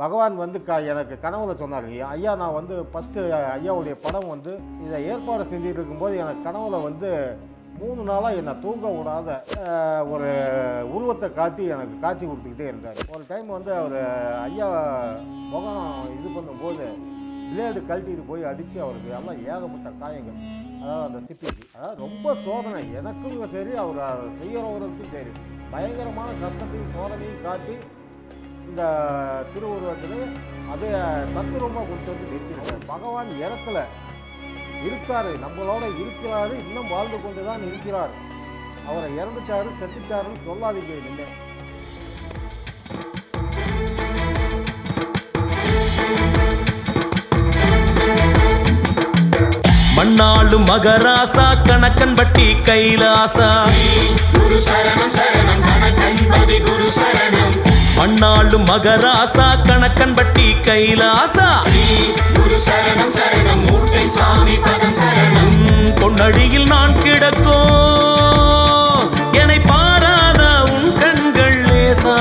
பகவான் வந்து க எனக்கு கனவுல சொன்னார். ஐயா நான் வந்து ஃபஸ்ட்டு ஐயாவுடைய படம் வந்து இதை ஏற்பாடு செஞ்சுட்டு இருக்கும்போது எனக்கு கனவுல வந்து மூணு நாளாக என்னை தூங்க விடாத ஒரு உருவத்தை காட்டி எனக்கு காட்சி கொடுத்துக்கிட்டே இருந்தார். ஒரு டைம் வந்து அவர் ஐயா முகம் இது பண்ணும்போது பிளேடு கழட்டிட்டு போய் அடித்து அவருக்கு எல்லாம் ஏகப்பட்ட காயங்கள். அதாவது அந்த சிப்பிக்கு. அதாவது ரொம்ப சோதனை. எனக்கும் சரி அவர் அதை செய்கிறவர்களுக்கும் சரி. பயங்கரமான கஷ்டத்தையும் சோதனையும் காட்டி இந்த திருவுருவத்தில் அதே தத்துவமாக கொண்டு வந்து நிறுத்தினார். பகவான் இறக்கல. இருக்காரு நம்மளோட இருக்கிறாரு இன்னும் வாழ்ந்து கொண்டு தான் இருக்கிறார். அவரை இறந்துட்டாரு செத்துட்டாருன்னு சொல்லாதீங்க இனிமே. மண்ணாளும் மகராசா கணக்கன் பட்டி கைலாசா. குரு சரணம் சரணம் கணக்கன்பதி குரு சரணம். மண்ணாளும் மகராசா கணக்கன் பட்டி கைலாசா. உன் பொன்னழியில் நான் கிடக்கோ என்னை பாராத உன் கண்கள் லேசா.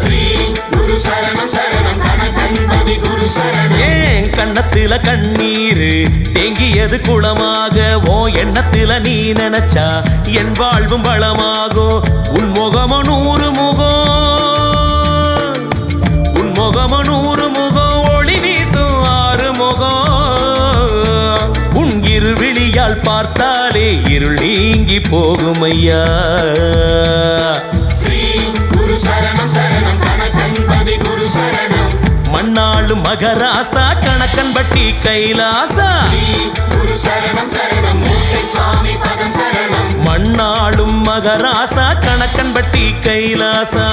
ஸ்ரீ ஏன் கண்ணீரு? தேங்கியது குளமாக. ஓ எண்ணத்தில நீ நினைச்சா. என் வாழ்வும் வளமாகும் உன் முகமோ நூறு முகம் முகம நூறு முகம் ஒளி வீசும் ஆறு முகம். உன் இருவிழியால் பார்த்தாலே இருள் நீங்கி போகும் ஐயா மண்ணாளும் மகராசா கணக்கன் பட்டி கைலாசா. மண்ணாளும் மகராசா கணக்கன் பட்டி கைலாசா.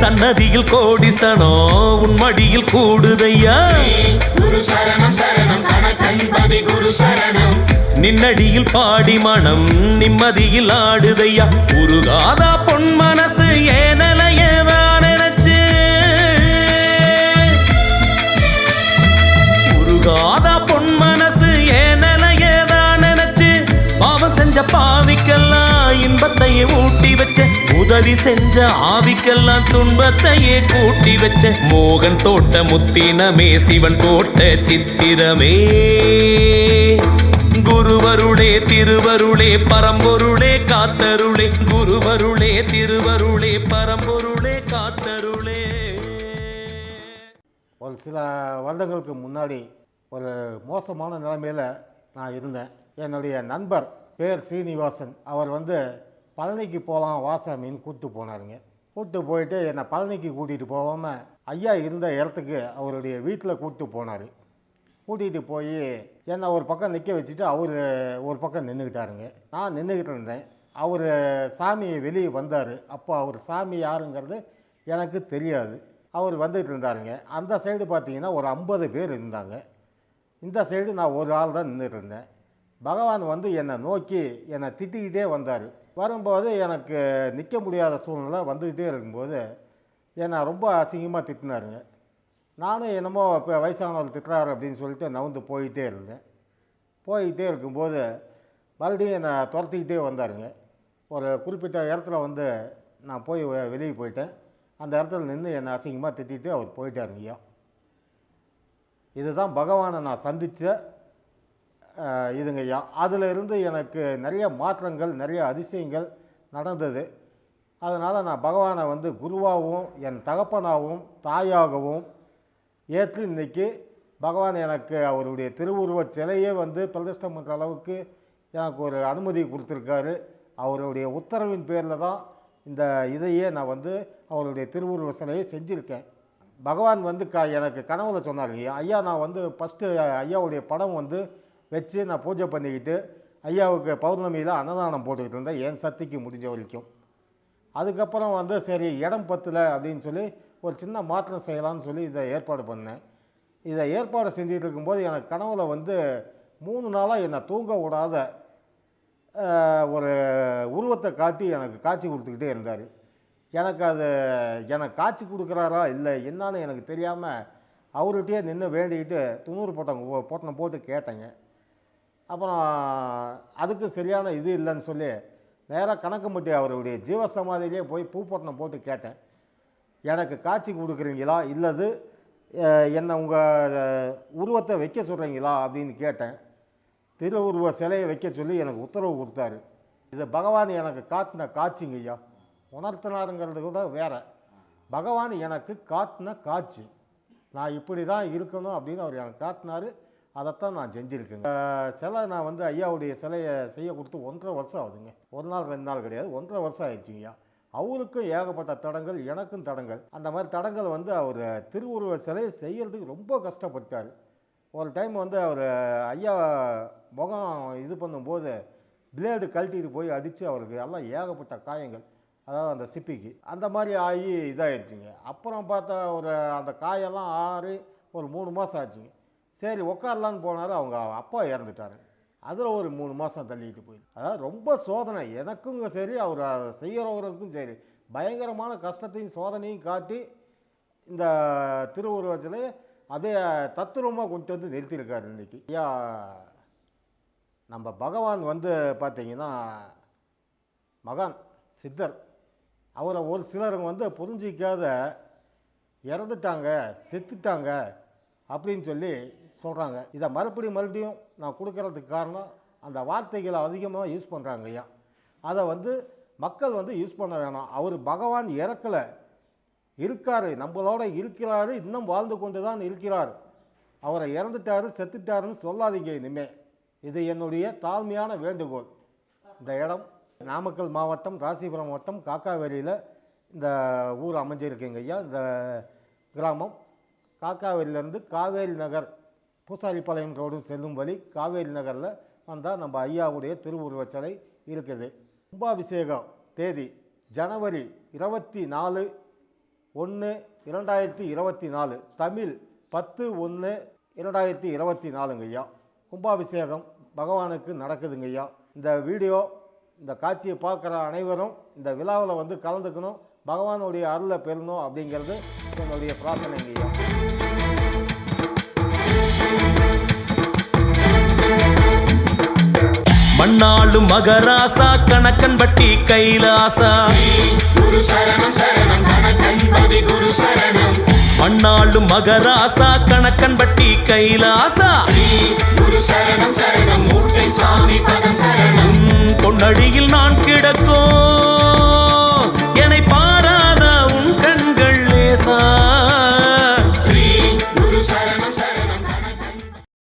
சன்னதியில் கோடி சனோ உன் மடியில் கூடுதையா? குரு சரணம் சரணம் கணக்கன்பதி குரு சரணம் நின்னடியில் பாடி மனம் நிம்மதியில் ஆடுதையா? உருகாதா பொன் மனசு ஏனல உதவி செஞ்ச ஆவிக்கெல்லாம் துன்பத்தையே கூட்டி வச்ச மோகன் தோட்ட முத்தினமே சிவன் தோட்ட சித்திரமே. குருவருளே திருவருளே பரம்பொருளே காத்தருளே குருவருளே திருவருளே பரம்பொருளே காத்தருளே. ஒரு சில வருடங்களுக்கு முன்னாடி ஒரு மோசமான நிலைமையில் நான் இருந்தேன். என்னுடைய நண்பர் பேர் சீனிவாசன். அவர் வந்து பழனிக்கு போகலாம் வாசாமின்னு கூப்பிட்டு போனாருங்க. கூப்பிட்டு போயிட்டு என்னை பழனிக்கு கூட்டிகிட்டு போகாமல் ஐயா இருந்த இடத்துக்கு அவருடைய வீட்டில் கூப்பிட்டு போனார். கூட்டிகிட்டு போய் என்னை ஒரு பக்கம் நிற்க வச்சுட்டு அவர் ஒரு பக்கம் நின்றுக்கிட்டாருங்க நான் நின்றுக்கிட்டு இருந்தேன். அவர் சாமி வெளியே வந்தார். அப்போ அவர் சாமி யாருங்கிறது எனக்கு தெரியாது. அவர் வந்துக்கிட்டு இருந்தாருங்க. அந்த சைடு பார்த்தீங்கன்னா ஒரு ஐம்பது பேர் இருந்தாங்க. இந்த சைடு நான் ஒரு ஆள் தான் நின்றுட்டு இருந்தேன். பகவான் வந்து என்னை நோக்கி என்னை திட்டிக்கிட்டே வந்தார். வரும்போது எனக்கு நிற்க முடியாத சூழ்நிலை வந்துக்கிட்டே இருக்கும்போது என்னை ரொம்ப அசிங்கமாக திட்டினாருங்க. நானும் என்னமோ இப்போ வயசானவர் திட்டுறாரு அப்படின்னு சொல்லிட்டு நவுந்து போயிட்டே இருந்தேன். போயிட்டே இருக்கும்போது மறுபடியும் என்னை துரத்திக்கிட்டே வந்தாருங்க. ஒரு குறிப்பிட்ட இடத்துல வந்து நான் போய் வெ- வெளியே போயிட்டேன். அந்த இடத்துல நின்று என்னை அசிங்கமாக திட்டிட்டு அவர் போயிட்டாருங்கய்யா. இதுதான் பகவானை நான் சந்தித்த இதுங்கய்யா அதில் இருந்து எனக்கு நிறைய மாற்றங்கள் நிறைய அதிசயங்கள் நடந்தது. அதனால் நான் பகவானை வந்து குருவாகவும் என் தகப்பனாகவும் தாயாகவும் ஏற்று இன்றைக்கி பகவான் எனக்கு அவருடைய திருவுருவச் சிலையே வந்து பிரதிஷ்டம் பண்ணுற அளவுக்கு எனக்கு ஒரு அனுமதி கொடுத்துருக்காரு. அவருடைய உத்தரவின் பேரில் தான் இந்த இதையே நான் வந்து அவருடைய திருவுருவ சிலையை செஞ்சுருக்கேன். பகவான் வந்து க எனக்கு கனவுல சொன்னார் ஐயா நான் வந்து ஃபஸ்ட்டு ஐயாவுடைய படம் வந்து வச்சு நான் பூஜை பண்ணிக்கிட்டு ஐயாவுக்கு பௌர்ணமியில் அன்னதானம் போட்டுக்கிட்டு இருந்தேன். என் சக்திக்கு முடிஞ்ச வரைக்கும். அதுக்கப்புறம் வந்து சரி இடம் பத்தலை அப்படின்னு சொல்லி ஒரு சின்ன மாற்றம் செய்யலாம்னு சொல்லி இதை ஏற்பாடு பண்ணேன். இதை ஏற்பாடு செஞ்சுட்டு இருக்கும்போது எனக்கு கனவுல வந்து மூணு நாளாக என்னை தூங்க விடாத ஒரு உருவத்தை காட்டி எனக்கு காட்சி கொடுத்துக்கிட்டே இருந்தார். எனக்கு அது எனக்கு காட்சி கொடுக்குறாரா இல்லை என்னான்னு எனக்கு தெரியாமல் அவர்கிட்டயே நின்று வேண்டிக்கிட்டு துணூறு போட்டம் போட்டனை போட்டு கேட்டேங்க. அப்புறம் அதுக்கு சரியான இது இல்லைன்னு சொல்லி நேராக கணக்கம்பட்டி அவருடைய ஜீவசமாதியிலே போய் பூப்பட்டினம் போட்டு கேட்டேன். எனக்கு காட்சி கொடுக்குறீங்களா? இல்லது என்னை உங்கள் உருவத்தை வைக்க சொல்கிறீங்களா அப்படின்னு கேட்டேன். திருவுருவ சிலையை வைக்க சொல்லி எனக்கு உத்தரவு கொடுத்தாரு. இது பகவான் எனக்கு காட்டின காட்சிங்க ஐயா. உணர்த்தினாருங்கிறது கூட வேற. பகவான் எனக்கு காட்டின காட்சி. நான் இப்படி தான் இருக்கணும் அப்படின்னு அவர் எனக்கு காட்டினார். அதைத்தான் நான் செஞ்சுருக்கேங்க. சிலை நான் வந்து ஐயாவுடைய சிலையை செய்ய கொடுத்து ஒன்றரை வருஷம் ஆகுதுங்க. ஒரு நாள் ரெண்டு நாள் கிடையாது. ஒன்றரை வருஷம் ஆயிடுச்சுங்கய்யா. அவருக்கும் ஏகப்பட்ட தடங்கள் எனக்கும் தடங்கள். அந்த மாதிரி தடங்கள் வந்து அவர் திருவுருவ சிலையை செய்கிறதுக்கு ரொம்ப கஷ்டப்பட்டார். ஒரு டைம் வந்து அவர் ஐயா முகம் இது பண்ணும்போது பிளேடு கழட்டிட்டு போய் அடித்து அவருக்கு எல்லாம் ஏகப்பட்ட காயங்கள். அதாவது அந்த சிப்பிக்கு. அந்த மாதிரி ஆகி இதாகிடுச்சிங்க அப்புறம் பார்த்தா ஒரு அந்த காயெல்லாம் ஆறி ஒரு மூணு மாதம் ஆச்சுங்க. சரி உட்காரலான்னு போனார் அவங்க அப்பா இறந்துட்டாரு. அதில் ஒரு மூணு மாதம் தள்ளிட்டு போயிடுது அதாவது ரொம்ப சோதனை. எனக்கும் சரி அவர் அதை செய்கிறவருக்கும் சரி. பயங்கரமான கஷ்டத்தையும் சோதனையும் காட்டி இந்த திருவுருவத்தில் அப்படியே தத்துரூபமாக கொண்டு வந்து நிறுத்தியிருக்காரு இன்றைக்கி ஐயா நம்ம பகவான் வந்து பார்த்தீங்கன்னா மகான் சித்தர். அவரை ஒரு சிலருங்க வந்து புரிஞ்சிக்காத இறந்துட்டாங்க செத்துட்டாங்க அப்படின்னு சொல்லி சொல்கிறாங்க இதை மறுபடியும் மறுபடியும் நான் கொடுக்கறதுக்கு காரணம் அந்த வார்த்தைகளை அதிகமாக யூஸ் பண்ணுறாங்க ஐயா. அதை வந்து மக்கள் வந்து யூஸ் பண்ண வேணாம். அவர் பகவான் இறக்கலை. இருக்கார் நம்மளோட இருக்கிறார் இன்னும் வாழ்ந்து கொண்டு தான் இருக்கிறார். அவரை இறந்துட்டாரு செத்துட்டாருன்னு சொல்லாதீங்க இனிமே. இது என்னுடைய தாழ்மையான வேண்டுகோள். இந்த இடம் நாமக்கல் மாவட்டம் ராசிபுரம் மாவட்டம் காக்காவேரியில் இந்த ஊர் அமைஞ்சிருக்குங்க ஐயா. இந்த கிராமம் காக்காவேரியிலேருந்து காவேரி நகர் பூசாரிப்பாளையம் ரோடு செல்லும் வழி காவேரி நகரில் வந்தால் நம்ம ஐயாவுடைய திருவுருவச் சிலை இருக்குது. கும்பாபிஷேகம் தேதி ஜனவரி இருபத்தி நாலு ஒன்று இரண்டாயிரத்தி இருபத்தி நாலு. தமிழ் பத்து ஒன்று இரண்டாயிரத்தி இருபத்தி நாலுங்கய்யா கும்பாபிஷேகம் பகவானுக்கு நடக்குதுங்கய்யா இந்த வீடியோ இந்த காட்சியை பார்க்குற அனைவரும் இந்த விழாவில் வந்து கலந்துக்கணும். பகவானுடைய அருளை பெறணும் அப்படிங்கிறது என்னுடைய பிரார்த்தனைங்கய்யா மண்ணாளு மகராசா கணக்கன் பட்டி கைலாசா. குரு சரணம் சரணம் கணக்கன்பதி குரு சரணம் மண்ணாளு மகராசா கணக்கன் பட்டி கைலாசா. குரு சரணம் நான் கிடக்கோ என்னை பாராத உன் கண்கள் லேசா.